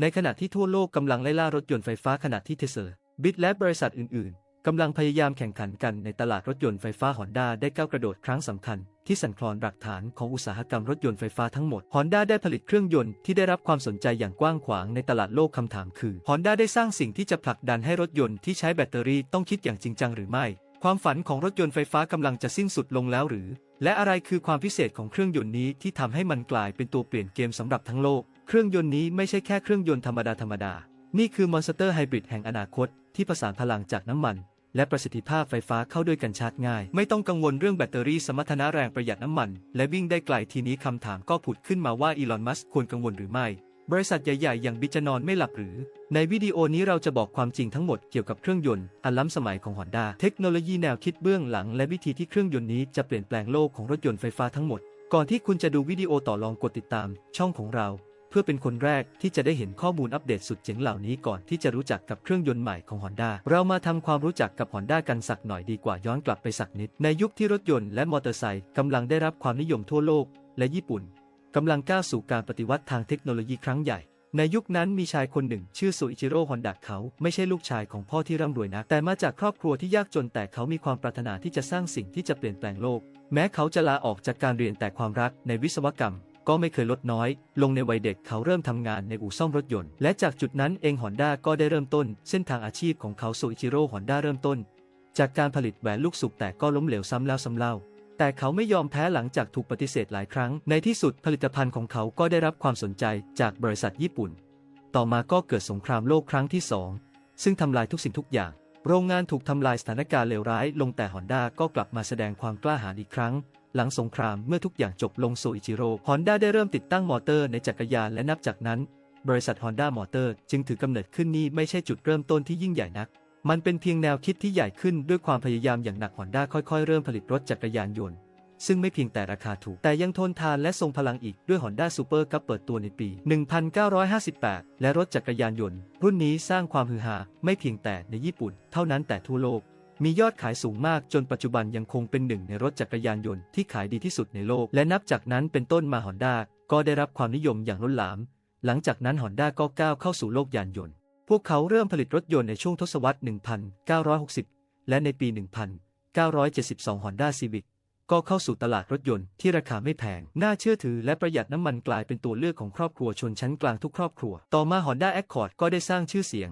ในขณะที่ทั่วโลกกำลังไล่ล่ารถยนต์ไฟฟ้าขณะที่เทสลาบิตและบริษัทอื่น ๆ กำลังพยายามแข่งขันกันในตลาดรถยนต์ไฟฟ้าฮอนด้าได้ก้าวกระโดดครั้งสำคัญ ที่สั่นคลอนรากฐานของอุตสาหกรรมรถยนต์ไฟฟ้าทั้งหมดฮอนด้าได้ผลิตเครื่องยนต์ที่ได้รับความสนใจอย่างกว้างขวางในตลาดโลกคำถามคือฮอนด้าได้สร้างสิ่งที่จะผลักดันให้รถยนต์ที่ใช้แบตเตอรี่ต้องคิดอย่างจริงจังหรือไม่ ความฝันของรถยนต์ไฟฟ้ากำลังจะสิ้นสุดลงแล้วหรือ และอะไรคือความพิเศษของเครื่องยนต์นี้ที่ทำให้มันกลายเป็นตัวเปลี่ยนเกมสำหรับทั้งโลก เครื่องยนต์นี้ไม่ใช่แค่เครื่องยนต์ธรรมดาธรรมดา นี่คือมอนสเตอร์ไฮบริดแห่งอนาคต ที่ผสานพลังจากน้ำมัน และประสิทธิภาพไฟฟ้าเข้าด้วยกันชาร์จง่าย ไม่ต้องกังวลเรื่องแบตเตอรี่สมรรถนะแรงประหยัดน้ำมัน และวิ่งได้ไกลทีนี้คำถามก็ผุดขึ้นมาว่าอีลอน มัสก์ควรกังวลหรือไม่ บริษัทใหญ่ๆ อย่างบิจนอนไม่หลับหรือ ในวิดีโอนี้เราจะบอกความจริงทั้งหมดเกี่ยวกับเครื่องยนต์อันล้ำสมัยของ Honda เทคโนโลยีแนวคิดเบื้องหลัง และวิธีที่เครื่องยนต์นี้จะเปลี่ยนแปลงโลกของรถยนต์ไฟฟ้าทั้งหมด ก่อนที่คุณจะดูวิดีโอต่อลองกดติดตาม ช่องของเรา พื่อเป็นคนแรกที่จะได้เห็นข้อมูลอัปเดตสุดเจ๋งเหล่านี้ก่อนที่จะรู้จักกับเครื่องยนต์ใหม่ของ Honda เรามาทำความรู้จักกับ Honda กันสักหน่อยดีกว่าย้อนกลับไปสักนิด ในยุคที่รถยนต์และมอเตอร์ไซค์กำลังได้รับความนิยมทั่วโลก และญี่ปุ่นกำลังก้าวสู่การปฏิวัติทางเทคโนโลยีครั้งใหญ่ในยุคนั้นมีชายคนหนึ่งชื่อซูอิจิโร่ฮอนดะเขาไม่ใช่ลูกชายของพ่อที่ร่ำรวยนักแต่มาจากครอบครัวที่ยากจนแต่เขามีความปรารถนาที่จะสร้างสิ่งที่จะเปลี่ยนแปลงโลก แม้เขาจะลาออกจากการเรียนแต่ความรักในวิศวกรรม ก็ไม่เคยลดน้อย ลงในวัยเด็กเขาเริ่มทำงานในอู่ซ่อมรถยนต์ และจากจุดนั้นเองฮอนด้าก็ได้เริ่มต้น เส้นทางอาชีพของเขาซูอิจิโร่ฮอนด้าเริ่มต้น จากการผลิตแหวนลูกสุกแต่ก็ล้มเหลวซ้ำแล้วซ้ำเล่าแต่เขาไม่ยอมแพ้หลังจากถูกปฏิเสธหลายครั้ง ในที่สุดผลิตภัณฑ์ของเขาก็ได้รับความสนใจจากบริษัทญี่ปุ่น ต่อมาก็เกิดสงครามโลกครั้งที่สองซึ่งทำลายทุกสิ่งทุกอย่าง โรงงานถูกทำลายสถานการณ์เลวร้าย ลงแต่ฮอนด้าก็กลับมาแสดงความกล้าหาญอีกครั้ง หลังสงครามเมื่อทุกอย่างจบลงโซอิจิโร่ฮอนด้าได้เริ่มติดตั้งมอเตอร์ในจักรยานและนับจากนั้น บริษัทฮอนด้ามอเตอร์จึงถือกำเนิดขึ้นนี่ไม่ใช่จุดเริ่มต้นที่ยิ่งใหญ่นัก มันเป็นเพียงแนวคิดที่ใหญ่ขึ้นด้วยความพยายามอย่างหนักฮอนด้าค่อยๆ เริ่มผลิตรถจักรยานยนต์ ซึ่งไม่เพียงแต่ราคาถูก แต่ยังทนทานและทรงพลังอีกด้วย Honda Super Cup เปิดตัวในปี 1958 และรถจักรยานยนต์ รุ่นนี้สร้างความฮือฮาไม่เพียงแต่ในญี่ปุ่น เท่านั้นแต่ทั่วโลก มียอดขายสูงมากจนปัจจุบันยังคงเป็นหนึ่งในรถจักรยานยนต์ที่ขายดีที่สุดในโลก และนับจากนั้นเป็นต้นมา Honda ก็ได้รับความนิยมอย่างล้นหลาม หลังจากนั้น Honda ก็ก้าวเข้าสู่โลกยานยนต์ พวกเขาเริ่มผลิตรถยนต์ในช่วงทศวรรษ 1960 และในปี 1972 Honda Civic ก็เข้าสู่ตลาดรถยนต์ที่ราคาไม่แพง น่าเชื่อถือและประหยัดน้ำมันกลายเป็นตัวเลือกของครอบครัวชนชั้นกลางทุกครอบครัว ต่อมา Honda Accord ก็ได้สร้างชื่อเสียง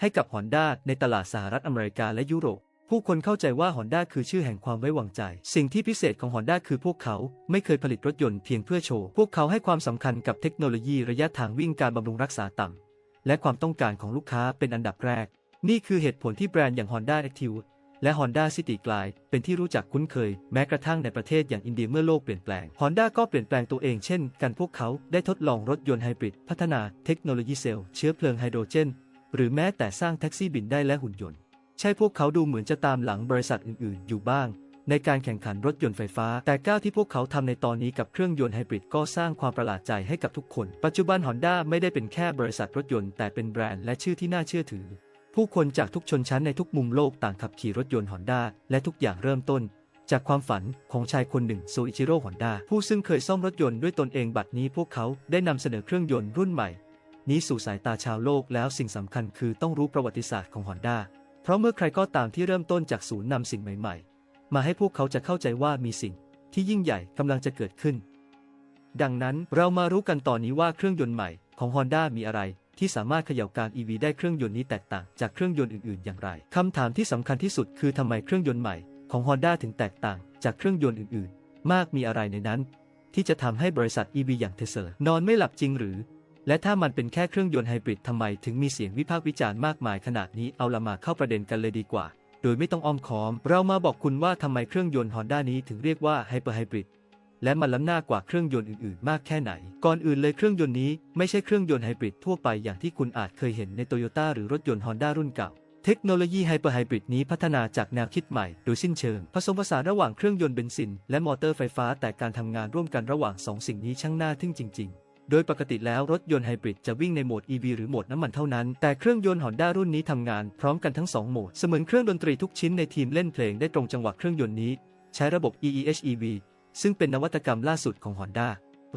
ให้กับ Honda ในตลาดสหรัฐอเมริกาและยุโรป ผู้คนเข้าใจว่า Honda คือชื่อแห่งความไว้วางใจ สิ่งที่พิเศษของ Honda คือพวกเขาไม่เคยผลิตรถยนต์เพียงเพื่อโชว์ พวกเขาให้ความสำคัญกับเทคโนโลยีระยะทางวิ่งการบำรุงรักษาต่ำและความต้องการของลูกค้าเป็นอันดับแรก นี่คือเหตุผลที่แบรนด์อย่าง Honda Active และ Honda City กลาย เป็นที่รู้จักคุ้นเคย แม้กระทั่งในประเทศอย่างอินเดียเมื่อโลกเปลี่ยนแปลง Honda ก็เปลี่ยนแปลงตัวเองเช่นกันพวกเขาได้ทดลองรถยนต์ไฮบริดพัฒนาเทคโนโลยีเซลล์เชื้อเพลิงไฮโดรเจน หรือแม้แต่สร้างแท็กซี่บินได้และหุ่นยนต์ ใช่พวกเขาดูเหมือนจะตามหลังบริษัทอื่นๆ อยู่บ้าง ในการแข่งขันรถยนต์ไฟฟ้า แต่ก้าวที่พวกเขาทำในตอนนี้กับเครื่องยนต์ไฮบริดก็สร้างความประหลาดใจให้กับทุกคน ปัจจุบัน Honda ไม่ได้เป็นแค่บริษัทรถยนต์แต่เป็นแบรนด์และชื่อที่น่าเชื่อถือ ผู้คนจากทุกชนชั้นในทุกมุมโลกต่างขับขี่รถยนต์ฮอนด้าและทุกอย่างเริ่มต้นจากความฝันของชายคนหนึ่งโซอิจิโร่ฮอนด้าผู้ซึ่งเคยซ่อมรถยนต์ด้วยตนเองบัดนี้พวกเขาได้นำเสนอเครื่องยนต์รุ่นใหม่ นี้สู่สายตาชาวโลกแล้วสิ่งสำคัญคือต้องรู้ประวัติศาสตร์ของฮอนด้า เพราะเมื่อใครก็ตามที่เริ่มต้นจากศูนย์นำสิ่งใหม่ๆ มาให้พวกเขาจะเข้าใจว่ามีสิ่งที่ยิ่งใหญ่กำลังจะเกิดขึ้น ดังนั้นเรามารู้กันตอนนี้ว่าเครื่องยนต์ใหม่ของ Honda มีอะไรที่สามารถเขย่าการ EV ได้เครื่องยนต์นี้แตกต่างจากเครื่องยนต์อื่น ๆ อย่างไรคำถามที่สำคัญที่สุดคือทำไมเครื่องยนต์ใหม่ของ Honda ถึงแตกต่างจากเครื่องยนต์อื่น ๆ มากมีอะไรในนั้น ที่จะทำให้บริษัท EV อย่างเทสลานอนไม่หลับจริงหรือ และถ้ามันเป็นแค่เครื่องยนต์ไฮบริดทำไมถึงมีเสียงวิพากษ์วิจารณ์มากมายขนาดนี้เอาละมาเข้าประเด็นกันเลยดีกว่า โดยไม่ต้องอ้อมค้อม เรามาบอกคุณว่าทำไมเครื่องยนต์ Honda นี้ถึงเรียกว่าไฮเปอร์ไฮบริดและมันล้ำหน้ากว่าเครื่องยนต์อื่นๆ มากแค่ไหน ก่อนอื่นเลยเครื่องยนต์นี้ไม่ใช่เครื่องยนต์ไฮบริดทั่วไปอย่างที่คุณอาจเคยเห็นในโตโยต้าหรือรถยนต์ฮอนด้ารุ่นเก่า เทคโนโลยีไฮเปอร์ไฮบริดนี้พัฒนาจากแนวคิดใหม่โดยสิ้นเชิง ผสมผสานระหว่างเครื่องยนต์เบนซิน และมอเตอร์ไฟฟ้าแต่การทำงานร่วมกันระหว่างสองสิ่งนี้ช่างน่าทึ่งจริง ๆ โดยปกติแล้วรถยนต์ไฮบริดจะวิ่งในโหมด EV หรือโหมดน้ำมันเท่านั้น แต่เครื่องยนต์ฮอนด้ารุ่นนี้ทำงานพร้อมกันทั้งสองโหมด เสมือนเครื่องดนตรีทุกชิ้นในทีมเล่นเพลงได้ตรงจังหวะเครื่องยนต์นี้ ใช้ระบบ EEHEV ซึ่งเป็นนวัตกรรมล่าสุดของ Honda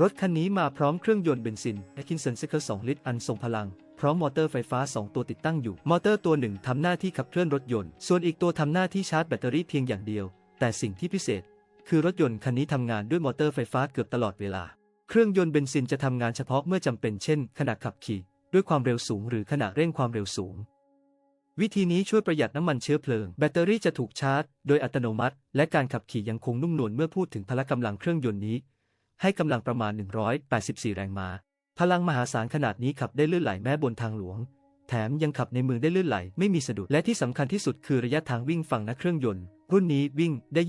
รถคันนี้มาพร้อมเครื่องยนต์เบนซินและคินเซนเซอร์2ลิตร อันทรงพลัง พร้อมมอเตอร์ไฟฟ้า 2 ตัวติดตั้งอยู่ มอเตอร์ตัวหนึ่งทำหน้าที่ขับเคลื่อนรถยนต์ ส่วนอีกตัวทำหน้าที่ชาร์จแบตเตอรี่เพียงอย่างเดียว แต่สิ่งที่พิเศษ คือรถยนต์คันนี้ทำงานด้วยมอเตอร์ไฟฟ้าเกือบตลอดเวลา เครื่องยนต์เบนซินจะทำงานเฉพาะเมื่อจำเป็นเช่น ขณะขับขี่ ด้วยความเร็วสูงหรือขณะเร่งความเร็วสูง วิธีนี้ช่วยประหยัดน้ำมันเชื้อเพลิง แบตเตอรี่จะถูกชาร์จ โดยอัตโนมัติ และการขับขี่ยังคงนุ่มนวลเมื่อพูดถึงพละกำลังเครื่องยนต์นี้ ให้กำลังประมาณ 184 แรงม้าพลังมหาศาลขนาดนี้ขับได้ลื่นไหลแม้บนทางหลวง แถมยังขับในเมืองได้ลื่นไหลไม่มีสะดุดและที่สำคัญที่สุดคือระยะทางวิ่งฝั่งนักเครื่องยนต์รุ่นนี้วิ่งได้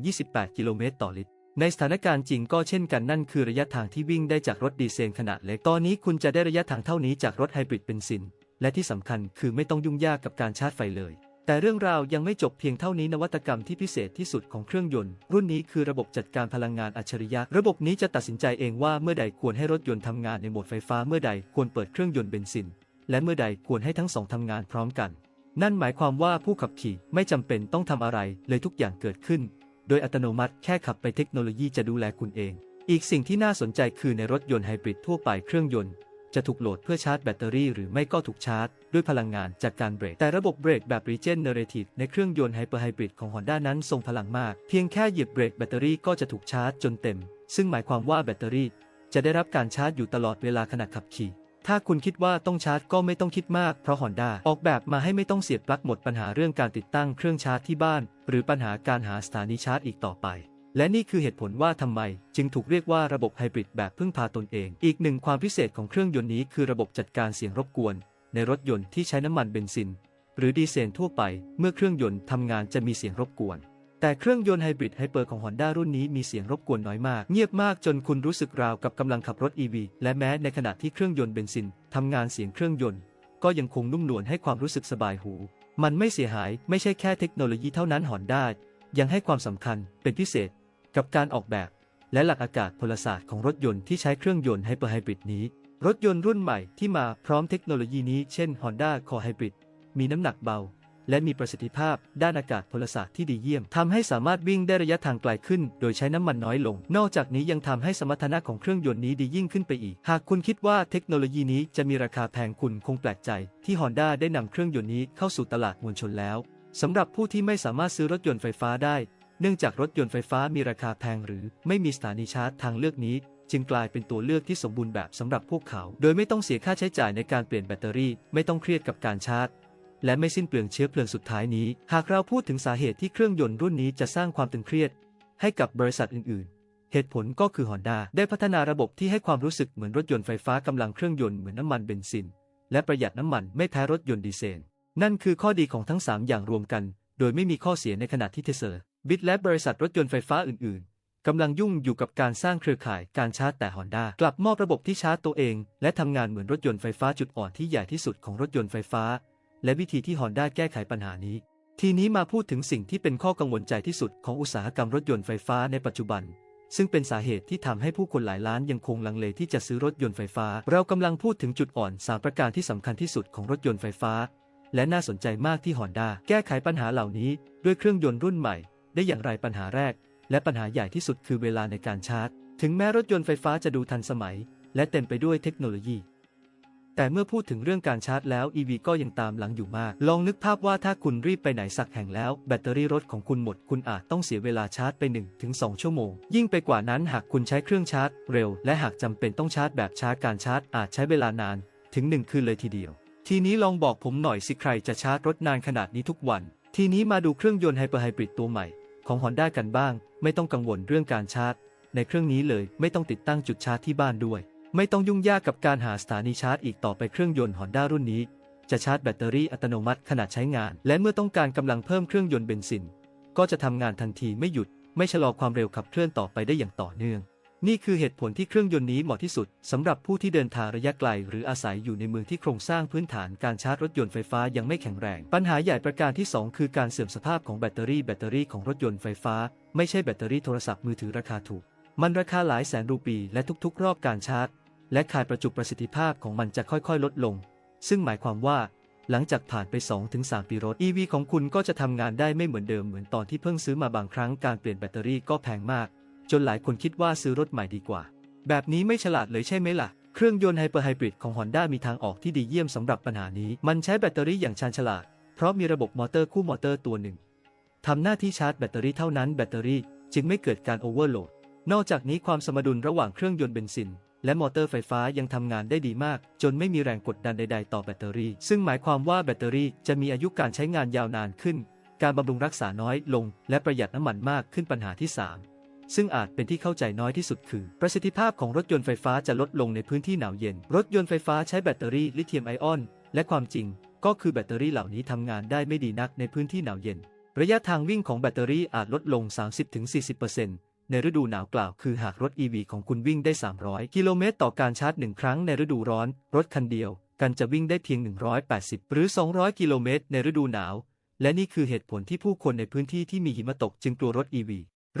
20-28 กิโลเมตรต่อลิตร ในสถานการณ์จริงก็เช่นกันนั่นคือระยะทางที่วิ่งได้จากรถดีเซลขนาดเล็ก ตอนนี้คุณจะได้ระยะทางเท่านี้จากรถไฮบริดเบนซิน และที่สำคัญคือไม่ต้องยุ่งยากกับการชาร์จไฟเลย แต่เรื่องราวยังไม่จบเพียงเท่านี้นวัตกรรมที่พิเศษที่สุดของเครื่องยนต์ รุ่นนี้คือระบบจัดการพลังงานอัจฉริยะ ระบบนี้จะตัดสินใจเองว่าเมื่อใดควรให้รถยนต์ทำงานในโหมดไฟฟ้าเมื่อใดควรเปิดเครื่องยนต์เบนซิน และเมื่อใดควรให้ทั้งสองทำงานพร้อมกันนั่นหมายความว่าผู้ขับขี่ไม่จำเป็นต้องทำอะไรเลยทุกอย่างเกิดขึ้น โดยอัตโนมัติแค่ขับไปเทคโนโลยีจะดูแลคุณเอง อีกสิ่งที่น่าสนใจคือในรถยนต์ไฮบริดทั่วไปเครื่องยนต์ จะถูกโหลดเพื่อชาร์จแบตเตอรี่หรือไม่ก็ถูกชาร์จ ด้วยพลังงานจากการเบรก แต่ระบบเบรกแบบ Regenerative ในเครื่องยนต์ไฮเปอร์ไฮบริดของ Honda นั้นทรงพลังมาก เพียงแค่เหยียบเบรกแบตเตอรี่ก็จะถูกชาร์จจนเต็ม ซึ่งหมายความว่าแบตเตอรี่ จะได้รับการชาร์จอยู่ตลอดเวลาขณะขับขี่ ถ้าคุณคิดว่าต้องชาร์จก็ไม่ต้องคิดมาก เพราะ Honda ออกแบบมาให้ไม่ต้องเสียบปลั๊กหมดปัญหาเรื่องการติดตั้งเครื่องชาร์จที่บ้าน หรือปัญหาการหาสถานีชาร์จอีกต่อไป และนี่คือเหตุผลว่าทำไม จึงถูกเรียกว่าระบบไฮบริดแบบพึ่งพาตนเอง อีกหนึ่งความพิเศษของเครื่องยนต์นี้คือระบบจัดการเสียงรบกวน ในรถยนต์ที่ใช้น้ำมันเบนซิน หรือดีเซลทั่วไป เมื่อเครื่องยนต์ทำงานจะมีเสียงรบกวน แต่เครื่องยนต์ไฮบริดไฮเปอร์ของ Honda รุ่นนี้มีเสียงรบกวนน้อยมาก เงียบมากจนคุณรู้สึกราวกับกำลังขับรถ EV และแม้ในขณะที่เครื่องยนต์เบนซินทำงานเสียงเครื่องยนต์ ก็ยังคงนุ่มนวลให้ความรู้สึกสบายหู มันไม่เสียหายไม่ใช่แค่เทคโนโลยีเท่านั้น Honda ยังให้ความสำคัญเป็นพิเศษ กับการออกแบบ และหลักอากาศพลศาสตร์ของรถยนต์ที่ใช้เครื่องยนต์ไฮเปอร์ไฮบริดนี้ รถยนต์รุ่นใหม่ที่มาพร้อมเทคโนโลยีนี้เช่น Honda Core Hybrid มีน้ำหนักเบา และมีประสิทธิภาพด้านอากาศพลศาสตร์ที่ดีเยี่ยมทำให้สามารถวิ่งได้ระยะทางไกลขึ้น โดยใช้น้ำมันน้อยลง นอกจากนี้ยังทำให้สมรรถนะของเครื่องยนต์นี้ดียิ่งขึ้นไปอีก หากคุณคิดว่าเทคโนโลยีนี้จะมีราคาแพงคุณคงแปลกใจ ที่ Honda ได้นำเครื่องยนต์นี้เข้าสู่ตลาดมวลชนแล้วสำหรับผู้ที่ไม่สามารถซื้อรถยนต์ไฟฟ้าได้ เนื่องจากรถยนต์ไฟฟ้ามีราคาแพงหรือไม่มีสถานีชาร์จทางเลือกนี้ จึงกลายเป็นตัวเลือกที่สมบูรณ์แบบสำหรับพวกเขา โดยไม่ต้องเสียค่าใช้จ่ายในการเปลี่ยนแบตเตอรี่ ไม่ต้องเครียดกับการชาร์จ และไม่สิ้นเปลืองเชื้อเพลิงสุดท้ายนี้ หากเราพูดถึงสาเหตุที่เครื่องยนต์รุ่นนี้จะสร้างความตึงเครียด ให้กับบริษัทอื่น ๆ เหตุผลก็คือ Honda ได้พัฒนาระบบที่ให้ความรู้สึกเหมือนรถยนต์ไฟฟ้ากำลังเครื่องยนต์เหมือนน้ำมันเบนซิน และประหยัดน้ำมันไม่แพ้รถยนต์ดีเซล นั่นคือข้อดีของทั้ง 3 อย่างรวมกัน โดยไม่มีข้อเสียในขณะที่เทเซอร์บิทและบริษัทรถยนต์ไฟฟ้าอื่น ๆกำลังยุ่งอยู่กับการสร้างเครือข่ายการชาร์จแต่ Honda กลับมอบระบบที่ชาร์จตัวเอง และทำงานเหมือนรถยนต์ไฟฟ้าจุดอ่อนที่ใหญ่ที่สุดของรถยนต์ไฟฟ้า และวิธีที่ Honda แก้ไขปัญหานี้ ทีนี้มาพูดถึงสิ่งที่เป็นข้อกังวลใจที่สุดของอุตสาหกรรมรถยนต์ไฟฟ้าในปัจจุบัน ซึ่งเป็นสาเหตุที่ทำให้ผู้คนหลายล้านยังคงลังเลที่จะซื้อรถยนต์ไฟฟ้า เรากำลังพูดถึงจุดอ่อนสามประการที่สำคัญที่สุดของรถยนต์ไฟฟ้า และน่าสนใจมากที่ Honda แก้ไขปัญหาเหล่านี้ ด้วยเครื่องยนต์รุ่นใหม่ ได้อย่างไรปัญหาแรก และปัญหาใหญ่ที่สุดคือเวลาในการชาร์จ ถึงแม้รถยนต์ไฟฟ้าจะดูทันสมัย และเต็มไปด้วยเทคโนโลยี แต่เมื่อพูดถึงเรื่องการชาร์จแล้ว EV ก็ยังตามหลังอยู่มาก ลองนึกภาพว่าถ้าคุณรีบไปไหนสักแห่งแล้ว แบตเตอรี่รถของคุณหมด คุณอาจต้องเสียเวลาชาร์จไป 1-2 ชั่วโมง ยิ่งไปกว่านั้นหากคุณใช้เครื่องชาร์จเร็ว และหากจำเป็นต้องชาร์จแบบช้าการชาร์จอาจใช้เวลานาน ถึง 1 คืนเลยทีเดียว ทีนี้ลองบอกผมหน่อยสิใครจะชาร์จรถนานขนาดนี้ทุกวัน ทีนี้มาดูเครื่องยนต์ไฮเปอร์ไฮบริดตัวใหม่ ของ Honda กันบ้าง ไม่ต้องกังวลเรื่องการชาร์จ ในเครื่องนี้เลยไม่ต้องติดตั้งจุดชาร์จที่บ้านด้วย ไม่ต้องยุ่งยากกับการหาสถานีชาร์จอีกต่อไปเครื่องยนต์ Honda รุ่นนี้ จะชาร์จแบตเตอรี่อัตโนมัติขณะใช้งาน และเมื่อต้องการกำลังเพิ่มเครื่องยนต์เบนซิน ก็จะทำงานทันทีไม่หยุด ไม่ชะลอความเร็วขับเคลื่อนต่อไปได้อย่างต่อเนื่อง นี่คือเหตุผลที่เครื่องยนต์นี้เหมาะที่สุดสำหรับผู้ที่เดินทางระยะไกล หรืออาศัยอยู่ในเมืองที่โครงสร้างพื้นฐานการชาร์จรถยนต์ไฟฟ้ายังไม่แข็งแรง ปัญหาใหญ่ประการที่ 2 คือการเสื่อมสภาพของแบตเตอรี่แบตเตอรี่ของรถยนต์ไฟฟ้า ไม่ใช่แบตเตอรี่โทรศัพท์มือถือราคาถูก มันราคาหลายแสนรูปี และทุกๆ รอบการชาร์จ และคายประจุประสิทธิภาพของมันจะค่อยๆ ลดลง ซึ่งหมายความว่า หลังจากผ่านไป 2-3 ปีรถ EV ของคุณก็จะทำงานได้ไม่เหมือนเดิมเหมือนตอนที่เพิ่งซื้อมาบางครั้งการเปลี่ยนแบตเตอรี่ก็แพงมาก จนหลายคนคิดว่าซื้อรถใหม่ดีกว่า แบบนี้ไม่ฉลาดเลยใช่ไหมล่ะ เครื่องยนต์ไฮเปอร์ไฮบริดของ Honda มีทางออกที่ดีเยี่ยมสำหรับปัญหานี้ มันใช้แบตเตอรี่อย่างชาญฉลาด เพราะมีระบบมอเตอร์คู่มอเตอร์ตัวหนึ่งทำหน้าที่ชาร์จแบตเตอรี่เท่านั้นแบตเตอรี่จึงไม่เกิดการโอเวอร์โหลด นอกจากนี้ความสมดุลระหว่างเครื่องยนต์เบนซิน และมอเตอร์ไฟฟ้ายังทำงานได้ดีมาก จนไม่มีแรงกดดันใด ๆ ต่อแบตเตอรี่ ซึ่งหมายความว่าแบตเตอรี่จะมีอายุการใช้งานยาวนานขึ้น การบำรุงรักษาน้อยลง และประหยัดน้ำมันมากขึ้นปัญหาที่ 3 ซึ่งอาจเป็นที่เข้าใจน้อยที่สุดคือ ประสิทธิภาพของรถยนต์ไฟฟ้าจะลดลงในพื้นที่หนาวเย็น รถยนต์ไฟฟ้าใช้แบตเตอรี่ลิเธียมไอออน และความจริง ก็คือแบตเตอรี่เหล่านี้ทำงานได้ไม่ดีนักในพื้นที่หนาวเย็น ระยะทางวิ่งของแบตเตอรี่อาจลดลง 30-40% ในฤดูหนาวกล่าวคือหากรถ EV ของคุณวิ่งได้ 300 กิโลเมตรต่อการชาร์จหนึ่งครั้งในฤดูร้อน รถคันเดียว กันจะวิ่งได้เพียง 180 หรือ 200 กิโลเมตรในฤดูหนาว และนี่คือเหตุผลที่ผู้คนในพื้นที่ที่มีหิมะตกจึงกลัวรถ EV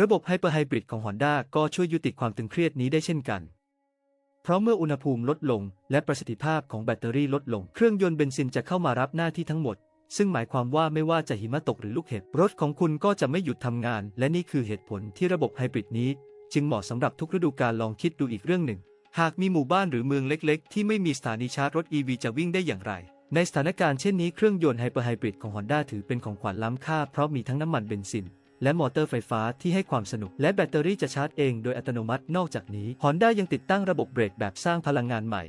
ระบบไฮเปอร์ไฮบริดของ Honda ก็ช่วยยุติความตึงเครียดนี้ได้เช่นกัน เพราะเมื่ออุณหภูมิลดลง และประสิทธิภาพของแบตเตอรี่ลดลง เครื่องยนต์เบนซินจะเข้ามารับหน้าที่ทั้งหมด ซึ่งหมายความว่าไม่ว่าจะหิมะตกหรือลูกเห็บรถของคุณก็จะไม่หยุดทำงาน และนี่คือเหตุผลที่ระบบไฮบริดนี้ จึงเหมาะสำหรับทุกฤดูกาลลองคิดดูอีกเรื่องหนึ่ง หากมีหมู่บ้านหรือเมืองเล็กๆ ที่ไม่มีสถานีชาร์จรถ EV จะวิ่งได้อย่างไร ในสถานการณ์เช่นนี้เครื่องยนต์ไฮเปอร์ไฮบริดของ Honda ถือเป็นของขวัญล้ำค่าเพราะมีทั้งน้ำมันเบนซินและมอเตอร์ไฟฟ้าที่ให้ความสนุก และแบตเตอรี่จะชาร์จเองโดยอัตโนมัตินอกจากนี้ Honda ยังติดตั้งระบบเบรกแบบสร้างพลังงานใหม่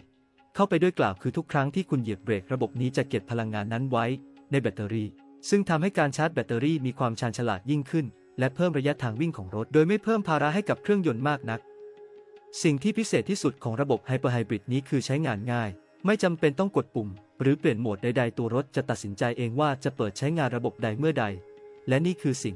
เข้าไปด้วยกล่าวคือทุกครั้งที่คุณเหยียบเบรกระบบนี้จะเก็บพลังงานนั้นไว้ ในแบตเตอรี่ ซึ่งทำให้การชาร์จแบตเตอรี่มีความชาญฉลาดยิ่งขึ้น และเพิ่มระยะทางวิ่งของรถ โดยไม่เพิ่มภาระให้กับเครื่องยนต์มากนัก สิ่งที่พิเศษที่สุดของระบบไฮเปอร์ไฮบริดนี้คือใช้งานง่าย ไม่จำเป็นต้องกดปุ่ม หรือเปลี่ยนโหมดใดๆ ตัวรถจะตัดสินใจเองว่าจะเปิดใช้งานระบบใดเมื่อใด และนี่คือสิ่ง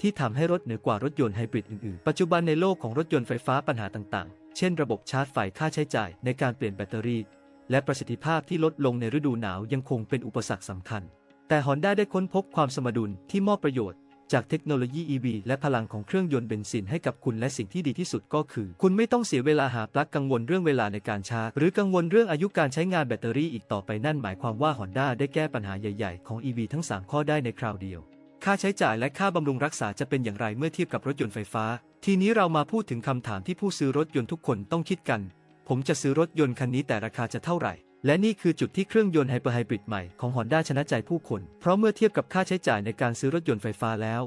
ที่ทำให้รถเหนือกว่ารถยนต์ไฮบริดอื่นๆ ปัจจุบันในโลกของรถยนต์ไฟฟ้าปัญหาต่างๆ เช่น ระบบชาร์จไฟค่าใช้จ่าย ในการเปลี่ยนแบตเตอรี่ และประสิทธิภาพที่ลดลงในฤดูหนาวยังคงเป็นอุปสรรคสำคัญ แต่ Honda ได้ค้นพบความสมดุลที่มอบประโยชน์ จากเทคโนโลยี EV และพลังของเครื่องยนต์เบนซินให้กับคุณและสิ่งที่ดีที่สุดก็คือ คุณไม่ต้องเสียเวลาหาปลั๊กกังวลเรื่องเวลาในการชาร์จหรือกังวลเรื่องอายุการใช้งานแบตเตอรี่อีกต่อไปนั่นหมายความว่า Honda ได้แก้ปัญหาใหญ่ๆ ของ EV ทั้ง 3 ข้อได้ในคราวเดียวค่าใช้จ่ายและค่าบำรุงรักษาจะเป็นอย่างไรเมื่อเทียบกับรถยนต์ไฟฟ้า ทีนี้เรามาพูดถึงคำถามที่ผู้ซื้อรถยนต์ทุกคนต้องคิดกัน ผมจะซื้อรถยนต์คันนี้แต่ราคาจะเท่าไหร่ และนี่คือจุดที่เครื่องยนต์ไฮเปอร์ไฮบริดใหม่ของ Honda ชนะใจผู้คน เพราะเมื่อเทียบกับค่าใช้จ่ายในการซื้อรถยนต์ไฟฟ้าแล้ว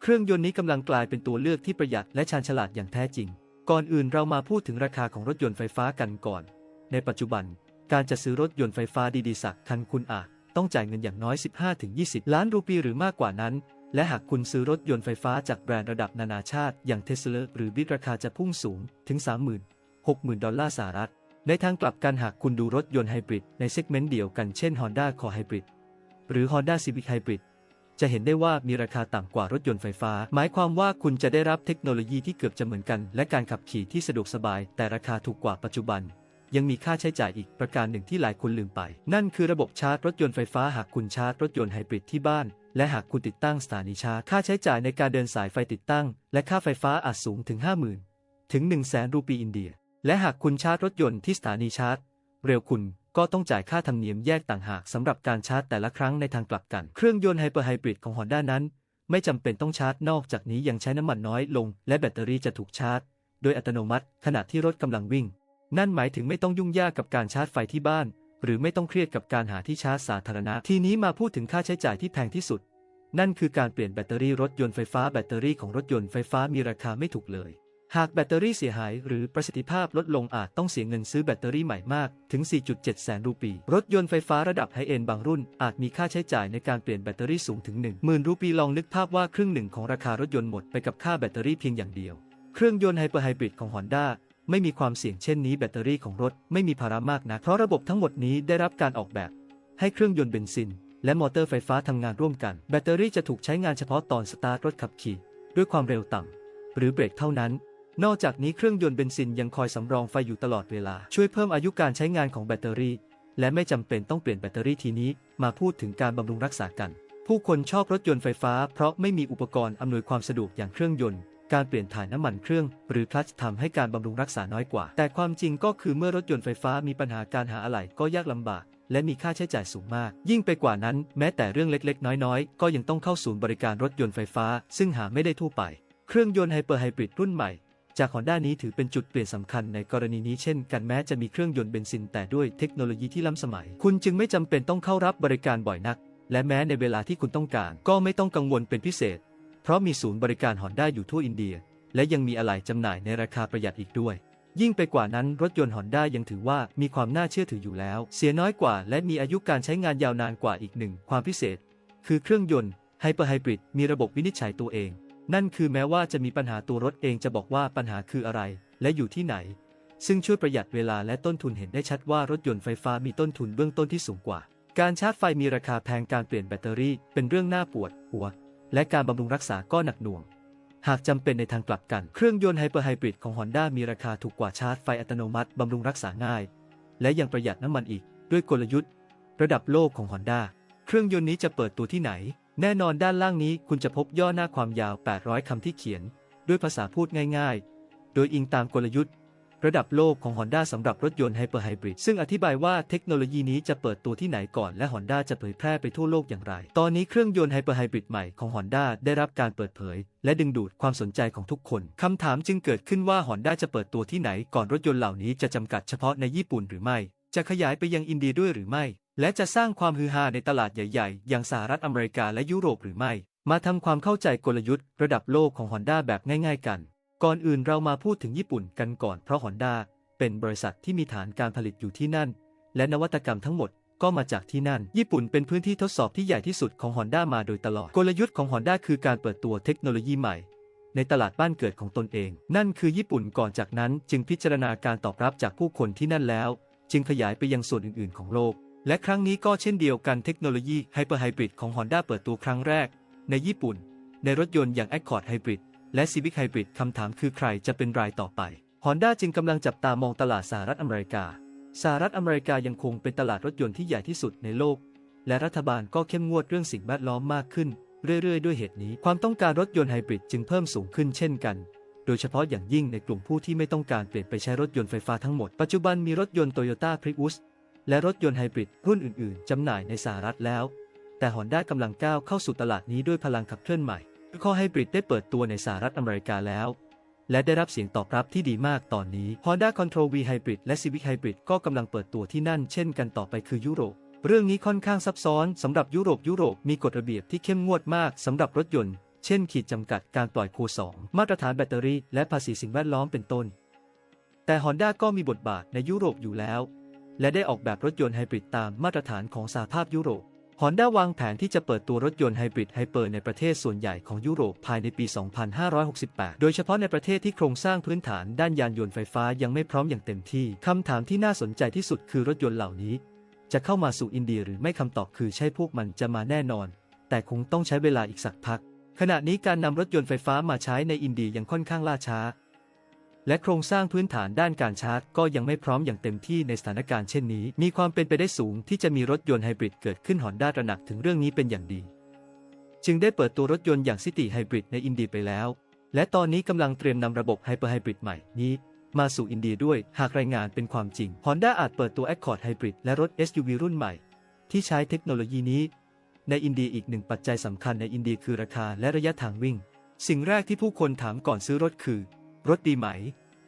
เครื่องยนต์นี้กำลังกลายเป็นตัวเลือกที่ประหยัดและชาญฉลาดอย่างแท้จริง ก่อนอื่นเรามาพูดถึงราคาของรถยนต์ไฟฟ้ากันก่อน ในปัจจุบัน การจะซื้อรถยนต์ไฟฟ้าดีๆสักคันคุณอาจต้องจ่ายเงินอย่างน้อย 15-20 ล้านรูปีหรือมากกว่านั้น และหากคุณซื้อรถยนต์ไฟฟ้าจากแบรนด์ระดับนานาชาติ อย่างเทสลาหรือบิตราคาจะพุ่งสูงถึง 30,000 60,000 ดอลลาร์สหรัฐ ในทางกลับกันหากคุณดูรถยนต์ไฮบริดในเซกเมนต์เดียวกันเช่น Honda Core Hybrid หรือ Honda Civic Hybrid จะเห็นได้ว่ามีราคาต่ำกว่ารถยนต์ไฟฟ้า หมายความว่าคุณจะได้รับเทคโนโลยีที่เกือบจะเหมือนกัน และการขับขี่ที่สะดวกสบาย แต่ราคาถูกกว่าปัจจุบัน ยังมีค่าใช้จ่ายอีกประการหนึ่งที่หลายคนลืมไป นั่นคือระบบชาร์จรถยนต์ไฟฟ้าหากคุณชาร์จรถยนต์ไฮบริดที่บ้าน และหากคุณติดตั้งสถานีชาร์จ ค่าใช้จ่ายในการเดินสายไฟติดตั้ง และค่าไฟฟ้าอาจสูงถึง 50,000 ถึง 1 0 0 0 0แสนรูปีอินเดีย และหากคุณชาร์จรถยนต์ที่สถานีชาร์จ เร็วคุณก็ต้องจ่ายค่าธรรมเนียมแยกต่างหากสำหรับการชาร์จแต่ละครั้งในทางกลับกัน เครื่องยนต์ไฮเปอร์ไฮบริดของ Honda นั้น ไม่จำเป็นต้องชาร์จนอกจากนี้ยังใช้น้ำมันน้อยลง และแบตเตอรี่จะถูกชาร์จ โดยอัตโนมัติขณะที่รถกำลังวิ่ง นั่นหมายถึงไม่ต้องยุ่งยากกับการชาร์จไฟที่บ้าน หรือไม่ต้องเครียดกับการหาที่ชาร์จสาธารณะ ทีนี้มาพูดถึงค่าใช้จ่ายที่แพงที่สุด นั่นคือการเปลี่ยนแบตเตอรี่รถยนต์ไฟฟ้าแบตเตอรี่ของรถยนต์ไฟฟ้ามีราคาไม่ถูกเลย หากแบตเตอรี่เสียหายหรือประสิทธิภาพลดลงอาจต้องเสียเงินซื้อแบตเตอรี่ใหม่มากถึง 4.7 แสนรูปี รถยนต์ไฟฟ้าระดับไฮเอ็นบางรุ่น อาจมีค่าใช้จ่ายในการเปลี่ยนแบตเตอรี่สูงถึง 1 0,000 รูปีลองนึกภาพว่าครึ่งหนึ่งของราคารถยนต์หมดไปกับค่าแบตเตอรี่เพียงอย่างเดียว เครื่องยนต์ไฮเปอร์ไฮบริดของ Honda ไม่มีความเสี่ยงเช่นนี้แบตเตอรี่ของรถไม่มีภาระมากนักเพราะระบบทั้งหมดนี้ได้รับการออกแบบ ให้เครื่องยนต์เบนซิน และมอเตอร์ไฟฟ้าทำงานร่วมกัน แบตเตอรี่จะถูกใช้งานเฉพาะตอนสตาร์ทรถขับขี่ ด้วยความเร็วต่ำหรือเบรกเท่านั้น นอกจากนี้เครื่องยนต์เบนซินยังคอยสำรองไฟอยู่ตลอดเวลา ช่วยเพิ่มอายุการใช้งานของแบตเตอรี่ และไม่จำเป็นต้องเปลี่ยนแบตเตอรี่ทีนี้ มาพูดถึงการบำรุงรักษากัน ผู้คนชอบรถยนต์ไฟฟ้า เพราะไม่มีอุปกรณ์อำนวยความสะดวกอย่างเครื่องยนต์การเปลี่ยนถ่ายน้ำมันเครื่อง หรือคลัตช์ทำให้การบำรุงรักษาน้อยกว่า แต่ความจริงก็คือเมื่อรถยนต์ไฟฟ้ามีปัญหาการหาอะไหล่ก็ยากลำบาก และมีค่าใช้จ่ายสูงมาก ยิ่งไปกว่านั้น แม้แต่เรื่องเล็กๆ น้อยๆ ก็ยังต้องเข้าศูนย์บริการรถยนต์ไฟฟ้า ซึ่งหาไม่ได้ทั่วไป เครื่องยนต์ไฮเปอร์ไฮบริดรุ่นใหม่ จากฮอนด้านี้ถือเป็นจุดเปลี่ยนสำคัญในกรณีนี้เช่นกันแม้จะมีเครื่องยนต์เบนซินแต่ด้วยเทคโนโลยีที่ล้ำสมัย คุณจึงไม่จำเป็นต้องเข้ารับบริการบ่อยนัก และแม้ในเวลาที่คุณต้องการ ก็ไม่ต้องกังวลเป็นพิเศษ เพราะมีศูนย์บริการฮอนด้าอยู่ทั่วอินเดีย และยังมีอะไหล่จำหน่ายในราคาประหยัดอีกด้วย ยิ่งไปกว่านั้นรถยนต์ฮอนด้ายังถือว่ามีความน่าเชื่อถืออยู่แล้ว เสียน้อยกว่า และมีอายุการใช้งานยาวนานกว่าอีกหนึ่งความพิเศษ คือเครื่องยนต์ไฮเปอร์ไฮบริดมีระบบวินิจฉัยตัวเอง นั่นคือแม้ว่าจะมีปัญหาตัวรถเองจะบอกว่าปัญหาคืออะไร และอยู่ที่ไหน ซึ่งช่วยประหยัดเวลาและต้นทุนเห็นได้ชัดว่ารถยนต์ไฟฟ้ามีต้นทุนเบื้องต้นที่สูงกว่า การชาร์จไฟมีราคาแพงการเปลี่ยนแบตเตอรี่เป็นเรื่องน่าปวดหัว และการบำรุงรักษาก็หนักหน่วง หากจำเป็นในทางกลับกัน เครื่องยนต์ไฮเปอร์ไฮบริดของ Honda มีราคาถูกกว่าชาร์จไฟอัตโนมัติบำรุงรักษาง่าย และยังประหยัดน้ำมันอีก ด้วยกลยุทธ์ ระดับโลกของ Honda เครื่องยนต์นี้จะเปิดตัวที่ไหน แน่นอนด้านล่างนี้คุณจะพบย่อหน้าความยาว 800 คำที่เขียน ด้วยภาษาพูดง่ายๆ โดยอิงตามกลยุทธ์ ระดับโลกของ Honda สำหรับรถยนต์ไฮเปอร์ไฮบริดซึ่งอธิบายว่าเทคโนโลยีนี้จะเปิดตัวที่ไหนก่อนและ Honda จะเผยแพร่ไปทั่วโลกอย่างไร ตอนนี้เครื่องยนต์ไฮเปอร์ไฮบริดใหม่ของ Honda ได้รับการเปิดเผย และดึงดูดความสนใจของทุกคนคำถามจึงเกิดขึ้นว่า Honda จะเปิดตัวที่ไหนก่อนรถยนต์เหล่านี้จะจำกัดเฉพาะในญี่ปุ่นหรือไม่ จะขยายไปยังอินเดียด้วยหรือไม่ และจะสร้างความฮือฮาในตลาดใหญ่ๆ อย่างสหรัฐอเมริกาและยุโรปหรือไม่ มาทำความเข้าใจกลยุทธ์ระดับโลกของ Honda แบบง่ายๆกัน ก่อนอื่นเรามาพูดถึงญี่ปุ่นกันก่อนเพราะ Honda เป็นบริษัทที่มีฐานการผลิตอยู่ที่นั่น และนวัตกรรมทั้งหมดก็มาจากที่นั่น ญี่ปุ่นเป็นพื้นที่ทดสอบที่ใหญ่ที่สุดของ Honda มาโดยตลอด กลยุทธ์ของ Honda คือการเปิดตัวเทคโนโลยีใหม่ ในตลาดบ้านเกิดของตนเอง นั่นคือญี่ปุ่นก่อนจากนั้นจึงพิจารณาการตอบรับจากผู้คนที่นั่นแล้ว จึงขยายไปยังส่วนอื่นๆ ของโลก และครั้งนี้ก็เช่นเดียวกันเทคโนโลยีไฮเปอร์ไฮบริดของ Honda เปิดตัวครั้งแรก ในญี่ปุ่น ในรถยนต์อย่าง Accord Hybrid และ Civic Hybrid คำถามคือใครจะเป็นรายต่อไป Honda จึงกำลังจับตามองตลาดสหรัฐอเมริกา สหรัฐอเมริกายังคงเป็นตลาดรถยนต์ที่ใหญ่ที่สุดในโลก และรัฐบาลก็เข้มงวดเรื่องสิ่งแวดล้อมมากขึ้น เรื่อยๆ ด้วยเหตุนี้ ความต้องการรถยนต์ไฮบริดจึงเพิ่มสูงขึ้นเช่นกันโดยเฉพาะอย่างยิ่งในกลุ่มผู้ที่ไม่ต้องการเปลี่ยนไปใช้รถยนต์ไฟฟ้าทั้งหมด ปัจจุบันมีรถยนต์ Toyota Prius และรถยนต์ไฮบริดรุ่นอื่นๆ จำหน่ายในสหรัฐแล้ว แต่ Honda กำลังก้าวเข้าสู่ตลาดนี้ด้วยพลังขับเคลื่อนใหม่คอไฮบริดได้เปิดตัวในสหรัฐอเมริกาแล้ว และได้รับเสียงตอบรับที่ดีมากตอนนี้ Honda Control V Hybrid และ Civic Hybrid ก็กำลังเปิดตัวที่นั่นเช่นกันต่อไปคือยุโรป เรื่องนี้ค่อนข้างซับซ้อนสำหรับยุโรปยุโรปมีกฎระเบียบที่เข้มงวดมากสำหรับรถยนต์ เช่น ขีดจำกัดการปล่อยโคสองมาตรฐานแบตเตอรี่และภาษีสิ่งแวดล้อมเป็นต้น แต่ Honda ก็มีบทบาทในยุโรปอยู่แล้ว และได้ออกแบบรถยนต์ไฮบริดตามมาตรฐานของสหภาพยุโรป Honda วางแผนที่จะเปิดตัวรถยนต์ไฮบริดไฮเปอร์ในประเทศส่วนใหญ่ของยุโรปภายในปี 2568 โดยเฉพาะในประเทศที่โครงสร้างพื้นฐานด้านยานยนต์ไฟฟ้ายังไม่พร้อมอย่างเต็มที่ คำถามที่น่าสนใจที่สุดคือรถยนต์เหล่านี้ จะเข้ามาสู่อินเดียหรือไม่คำตอบคือใช่พวกมันจะมาแน่นอน แต่คงต้องใช้เวลาอีกสักพัก ขณะนี้การนำรถยนต์ไฟฟ้ามาใช้ในอินเดียยังค่อนข้างล่าช้า และโครงสร้างพื้นฐานด้านการชาร์จก็ยังไม่พร้อมอย่างเต็มที่ในสถานการณ์เช่นนี้ มีความเป็นไปได้สูงที่จะมีรถยนต์ไฮบริดเกิดขึ้นฮอนด้าระหนักถึงเรื่องนี้เป็นอย่างดี จึงได้เปิดตัวรถยนต์อย่างซิตี้ไฮบริดในอินเดียไปแล้ว และตอนนี้กำลังเตรียมนำระบบไฮเปอร์ไฮบริดใหม่นี้ มาสู่อินเดียด้วย หากรายงานเป็นความจริง Honda อาจเปิดตัว Accord Hybrid และรถ SUV รุ่นใหม่ ที่ใช้เทคโนโลยีนี้ ในอินเดียอีกหนึ่งปัจจัยสำคัญในอินเดียคือราคาและระยะทางวิ่ง สิ่งแรกที่ผู้คนถามก่อนซื้อรถคือ รถดีไหม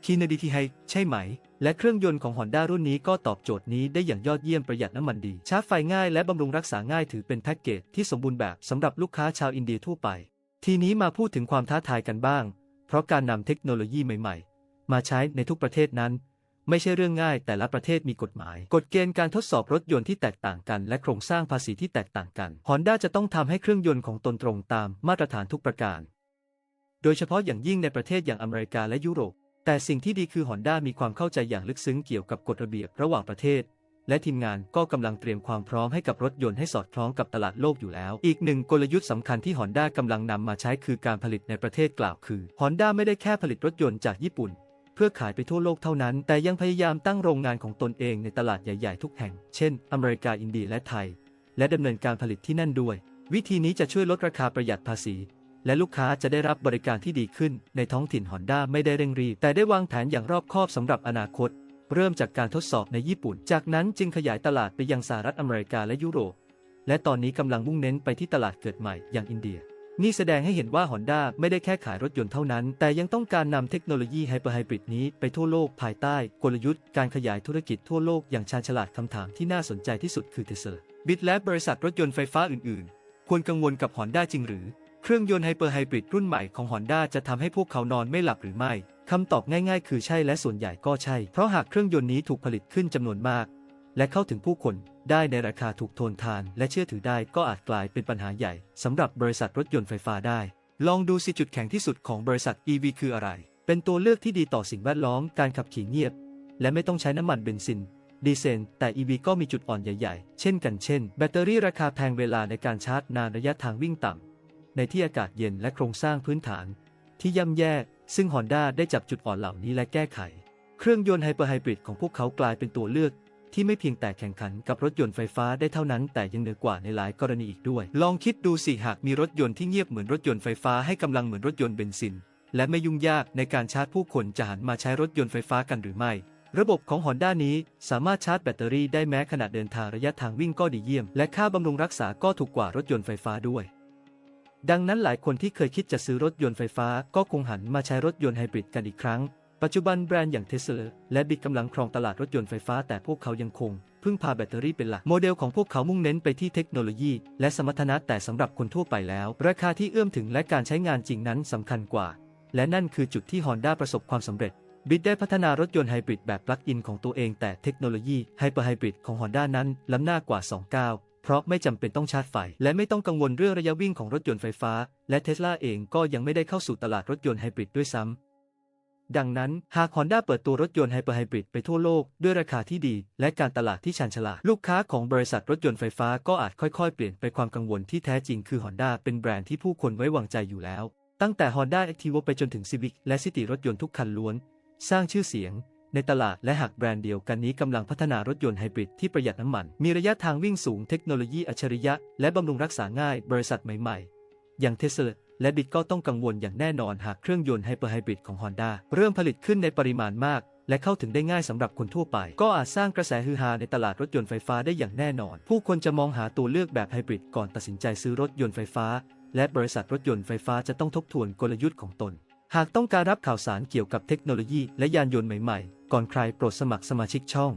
คีนดีทีไฮใช่ไหม และเครื่องยนต์ของ Honda รุ่นนี้ก็ตอบโจทย์นี้ได้อย่างยอดเยี่ยมประหยัดน้ำมันดี ชาร์จไฟง่ายและบำรุงรักษาง่ายถือเป็นแพ็กเกจที่สมบูรณ์แบบสำหรับลูกค้าชาวอินเดียทั่วไป ทีนี้มาพูดถึงความท้าทายกันบ้าง เพราะการนำเทคโนโลยีใหม่ ๆ มาใช้ในทุกประเทศนั้น ไม่ใช่เรื่องง่าย แต่ละประเทศมีกฎหมาย กฎเกณฑ์การทดสอบรถยนต์ที่แตกต่างกัน และโครงสร้างภาษีที่แตกต่างกัน Honda จะต้องทำให้เครื่องยนต์ของตนตรงตามมาตรฐานทุกประการ โดยเฉพาะอย่างยิ่งในประเทศอย่างอเมริกาและยุโรป แต่สิ่งที่ดีคือ Honda มีความเข้าใจอย่างลึกซึ้งเกี่ยวกับกฎระเบียบระหว่างประเทศ และทีมงานก็กำลังเตรียมความพร้อมให้กับรถยนต์ให้สอดคล้องกับตลาดโลกอยู่แล้ว อีกหนึ่งกลยุทธ์สำคัญที่ Honda กำลังนำมาใช้คือการผลิตในประเทศกล่าวคือ Honda ไม่ได้แค่ผลิตรถยนต์จากญี่ปุ่น เพื่อขายไปทั่วโลกเท่านั้น แต่ยังพยายามตั้งโรงงานของตนเองในตลาดใหญ่ๆ ทุกแห่ง เช่น อเมริกาอินเดียและไทย และดำเนินการผลิตที่นั่นด้วย วิธีนี้จะช่วยลดราคาประหยัดภาษี และลูกค้าจะได้รับบริการที่ดีขึ้น ในท้องถิ่นฮอนด้าไม่ได้เร่งรีบ แต่ได้วางแผนอย่างรอบคอบสำหรับอนาคต เริ่มจากการทดสอบในญี่ปุ่น จากนั้นจึงขยายตลาดไปยังสหรัฐอเมริกาและยุโรป และตอนนี้กำลังมุ่งเน้นไปที่ตลาดเกิดใหม่อย่างอินเดีย นี่แสดงให้เห็นว่า Honda ไม่ได้แค่ขายรถยนต์เท่านั้น แต่ยังต้องการนำเทคโนโลยีไฮเปอร์ไฮบริดนี้ไปทั่วโลกภายใต้ กลยุทธ์การขยายธุรกิจทั่วโลกอย่างชาญฉลาดคำถามที่น่าสนใจที่สุดคือเทสลาบิตและบริษัทรถยนต์ไฟฟ้าอื่น ๆ ควรกังวลกับ Honda จริงหรือ เครื่องยนต์ไฮเปอร์ไฮบริดรุ่นใหม่ของ Honda จะทำให้พวกเขานอนไม่หลับหรือไม่คำตอบง่ายๆ คือใช่และส่วนใหญ่ก็ใช่ เพราะหากเครื่องยนต์นี้ถูกผลิตขึ้นจำนวนมาก และเข้าถึงผู้คนได้ในราคาถูกทนทาน และเชื่อถือได้ก็อาจกลายเป็นปัญหาใหญ่สำหรับบริษัทรถยนต์ไฟฟ้าได้ ลองดูสิจุดแข็งที่สุดของบริษัท EV คืออะไร เป็นตัวเลือกที่ดีต่อสิ่งแวดล้อมการขับขี่เงียบ และไม่ต้องใช้น้ำมันเบนซินดีเซลแต่ EV ก็มีจุดอ่อนใหญ่ ๆ เช่นกันเช่น แบตเตอรี่ราคาแพงเวลาในการชาร์จนานระยะทางวิ่งต่ำ ในที่อากาศเย็นและโครงสร้างพื้นฐาน ที่ย่ำแย่ ซึ่ง Honda ได้จับจุดอ่อนเหล่านี้และแก้ไข เครื่องยนต์ไฮเปอร์ไฮบริดของพวกเขากลายเป็นตัวเลือกที่ไม่เพียงแต่แข่งขันกับรถยนต์ไฟฟ้าได้เท่านั้นแต่ยังเหนือกว่าในหลายกรณีอีกด้วย ลองคิดดูสิหากมีรถยนต์ที่เงียบเหมือนรถยนต์ไฟฟ้าให้กำลังเหมือนรถยนต์เบนซิน และไม่ยุ่งยากในการชาร์จผู้คนจะหันมาใช้รถยนต์ไฟฟ้ากันหรือไม่ ระบบของ Honda นี้สามารถชาร์จแบตเตอรี่ได้แม้ขณะเดินทางระยะทางวิ่งก็ดีเยี่ยม และค่าบำรุงรักษาก็ถูกกว่ารถยนต์ไฟฟ้าด้วย ดังนั้นหลายคนที่เคยคิดจะซื้อรถยนต์ไฟฟ้าก็คงหันมาใช้รถยนต์ไฮบริดกันอีกครั้ง ปัจจุบันแบรนด์อย่างเทสลาและบิดกำลังครองตลาดรถยนต์ไฟฟ้าแต่พวกเขายังคง พึ่งพาแบตเตอรี่เป็นหลัก โมเดลของพวกเขามุ่งเน้นไปที่เทคโนโลยี และสมรรถนะแต่สำหรับคนทั่วไปแล้ว ราคาที่เอื้อมถึงและการใช้งานจริงนั้นสำคัญกว่า และนั่นคือจุดที่ Honda ประสบความสำเร็จบิดได้พัฒนารถยนต์ไฮบริดแบบปลั๊กอินของตัวเองแต่เทคโนโลยีไฮเปอร์ไฮบริดของ Honda นั้นล้ำหน้ากว่า 2 ก้าว เพราะไม่จำเป็นต้องชาร์จไฟ และไม่ต้องกังวลเรื่องระยะวิ่งของรถยนต์ไฟฟ้า และเทสลาเองก็ยังไม่ได้เข้าสู่ตลาดรถยนต์ไฮบริดด้วยซ้ำดังนั้นหาก Honda เปิดตัวรถยนต์ไฮเปอร์ไฮบริดไปทั่วโลกด้วยราคาที่ดี และการตลาดที่ชาญฉลาด ลูกค้าของบริษัทรถยนต์ไฟฟ้าก็อาจค่อยๆ เปลี่ยนไปความกังวลที่แท้จริงคือ Honda เป็นแบรนด์ที่ผู้คนไว้วางใจอยู่แล้ว ตั้งแต่ Honda Activa ไปจนถึง Civic และ City รถยนต์ทุกคันล้วน สร้างชื่อเสียง ในตลาดและหากแบรนด์เดียวกันนี้กำลังพัฒนารถยนต์ไฮบริดที่ประหยัดน้ำมัน มีระยะทางวิ่งสูงเทคโนโลยีอัจฉริยะ และบำรุงรักษาง่ายบริษัทใหม่ๆ อย่างเทสลาและบิตก็ต้องกังวลอย่างแน่นอนหากเครื่องยนต์ไฮเปอร์ไฮบริดของ Honda เริ่มผลิตขึ้นในปริมาณมาก และเข้าถึงได้ง่ายสำหรับคนทั่วไป ก็อาจสร้างกระแสฮือฮาในตลาดรถยนต์ไฟฟ้าได้อย่างแน่นอน ผู้คนจะมองหาตัวเลือกแบบไฮบริดก่อนตัดสินใจซื้อรถยนต์ไฟฟ้า และบริษัทรถยนต์ไฟฟ้าจะต้องทบทวนกลยุทธ์ของตน หากต้องการรับข่าวสารเกี่ยวกับเทคโนโลยีและยานยนต์ใหม่ๆ ก่อนใครโปรดสมัครสมาชิกช่อง